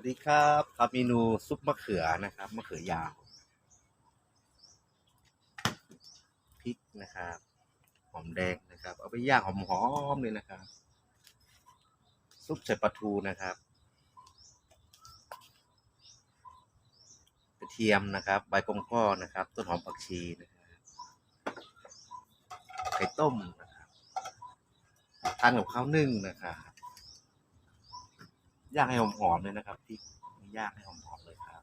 วัสดีครับครับเมนูซุปมะเขือนะครับมะเขือยาวพริกนะครับหอมแดงนะครับ เอาไปย่างหอมๆเลยนะครับ ซุปใส่ปลาทูนะครับกระเทียมนะครับ ใบกงก้อนะครับ ต้นหอมผักชีนะครับไข่ต้มนะครับทานกับข้าวนึ่งนะครับ ย่างให้หอมๆเลยนะครับพริกย่างให้หอมๆเลยครับ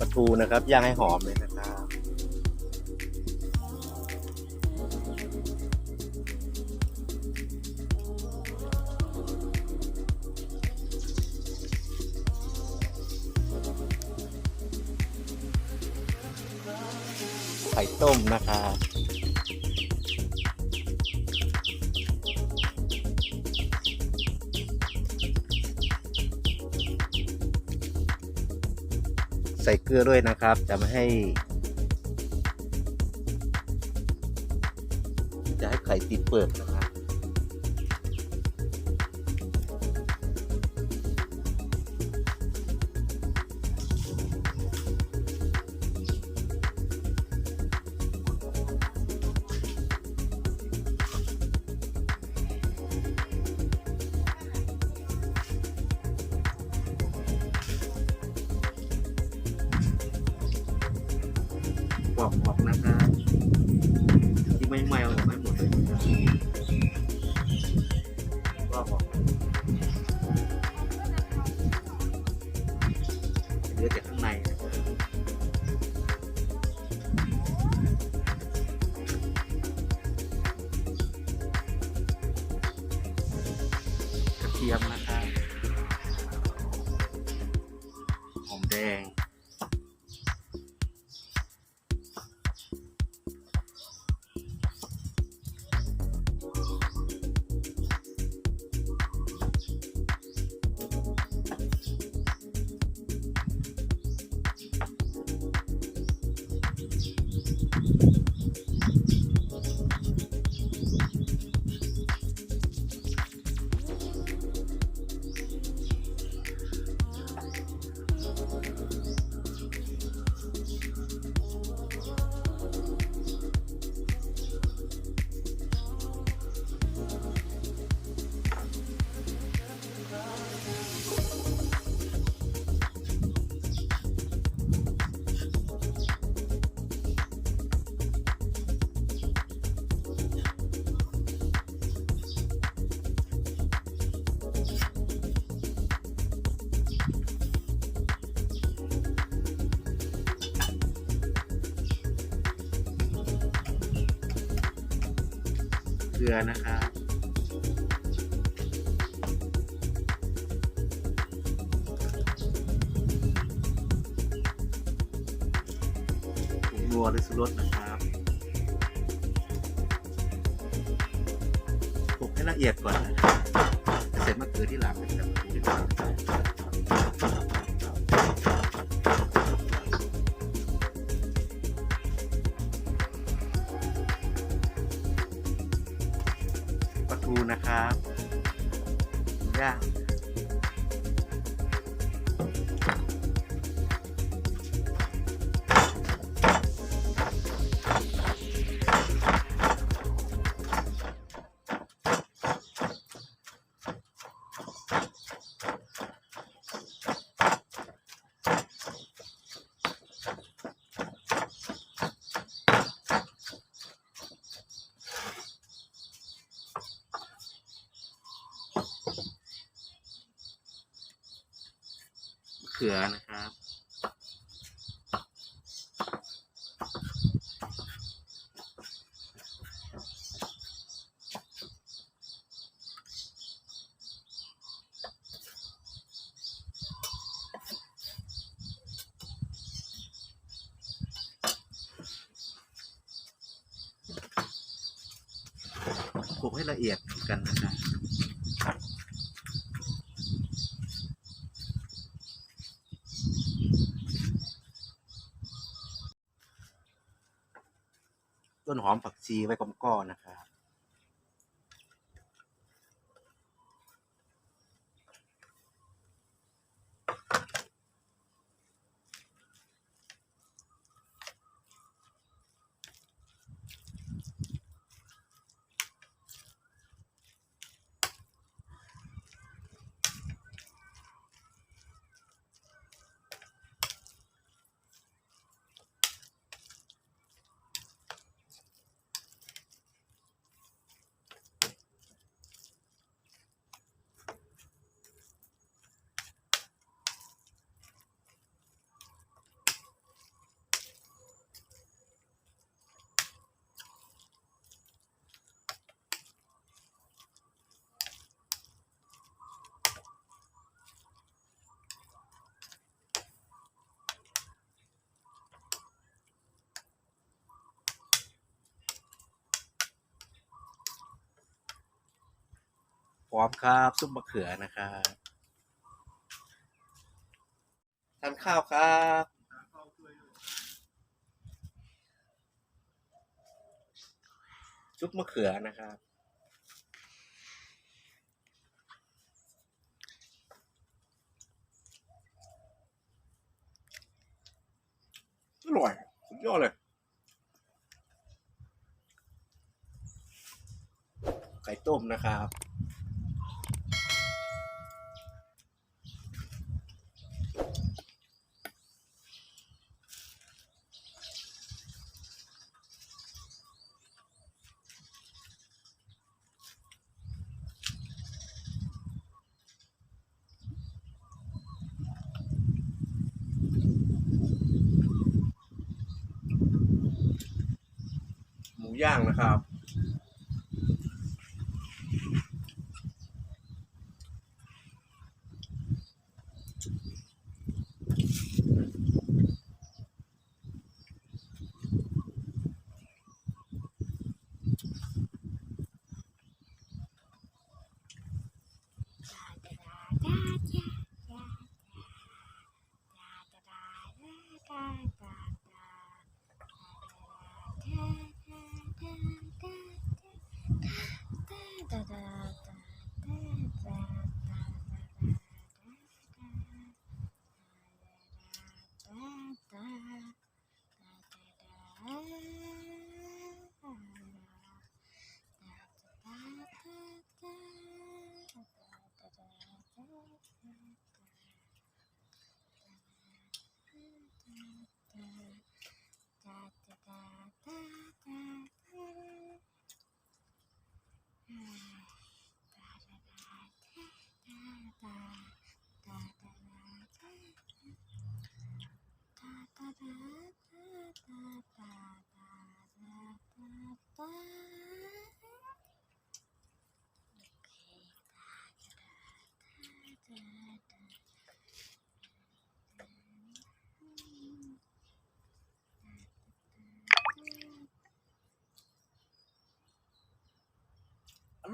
ปลาทูนะครับย่างให้หอมเลยนะครับไข่ต้มนะครับ ส่เกลือด้วยนะครับ จะไม่ให้ จะให้ไข่ติดเปลือกนะครับ ที่ไม่ไหม้เอาอกให้หมด ลือนะคะผงนัวหรือสุรสนะครับปลุกให้ละเอียดก่อนนะเสร็จมาเกลือที่หลังนะครับ นะครับย่าง ขือนะครับ คลุกให้ละเอียดกันนะครับ ต้นหอมผักชีไว้ก้มก้อนนะครับ พร้อมครับ ซุปมะเขือนะครับทานข้าวครับซุปมะเขือนะครับอร่อยสุดยอดเลยไข่ต้มนะครับ ย่างนะครับ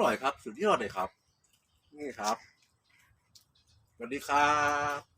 ร่อยครับ สุดยอดเลยครับ นี่ครับ สวัสดีครับ